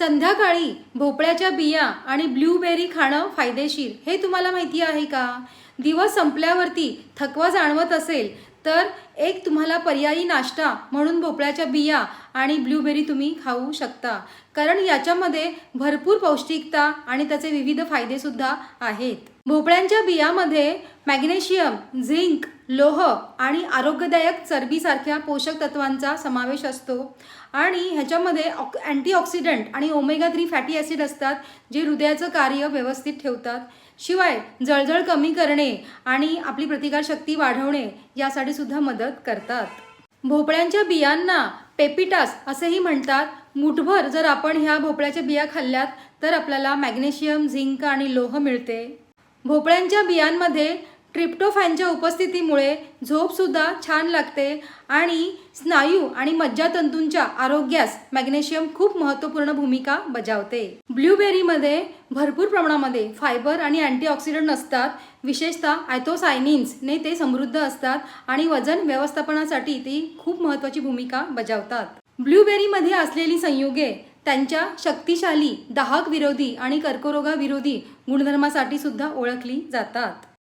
संध्याकाळी भोपळ्याच्या बिया आणि ब्लूबेरी खाणं फायदेशीर हे तुम्हाला माहिती आहे का? दिवस संपल्यावरती थकवा जाणवत असेल तर एक तुम्हाला पर्यायी नाश्ता म्हणून भोपळ्याच्या बिया आणि ब्लूबेरी तुम्ही खाऊ शकता. कारण याच्यामध्ये भरपूर पौष्टिकता आणि त्याचे विविध फायदेसुद्धा आहेत. भोपळ्यांच्या बियामध्ये मॅग्नेशियम झिंक लोह आणि आरोग्यदायक चरबीसारख्या पोषक तत्वांचा समावेश असतो. आणि ह्याच्यामध्ये ऑक अँटीऑक्सिडंट आणि ओमेगा थ्री फॅटी ॲसिड असतात जे हृदयाचं कार्य व्यवस्थित ठेवतात. शिवाय जळजळ कमी करणे आणि आपली प्रतिकारशक्ती वाढवणे यासाठी सुद्धा मदत करतात. भोपळ्यांच्या बियांना पेपिटास असेही म्हणतात. मुठभर जर आपण ह्या भोपळ्याच्या बिया खाल्ल्यात तर आपल्याला मॅग्नेशियम झिंक आणि लोह मिळते. भोपळ्यांच्या बियांमध्ये ट्रिप्टोफॅनच्या उपस्थितीमुळे झोपसुद्धा छान लागते आणि स्नायू आणि मज्जातंतूंच्या आरोग्यास मॅग्नेशियम खूप महत्त्वपूर्ण भूमिका बजावते. ब्लूबेरीमध्ये भरपूर प्रमाणामध्ये फायबर आणि अँटीऑक्सिडंट असतात विशेषतः आयथोसायनिन्सने ते समृद्ध असतात आणि वजन व्यवस्थापनासाठी ती खूप महत्त्वाची भूमिका बजावतात. ब्लूबेरीमध्ये असलेली संयुगे त्यांच्या शक्तिशाली दाहक विरोधी आणि कर्करोगाविरोधी गुणधर्मासाठी सुद्धा ओळखली जातात.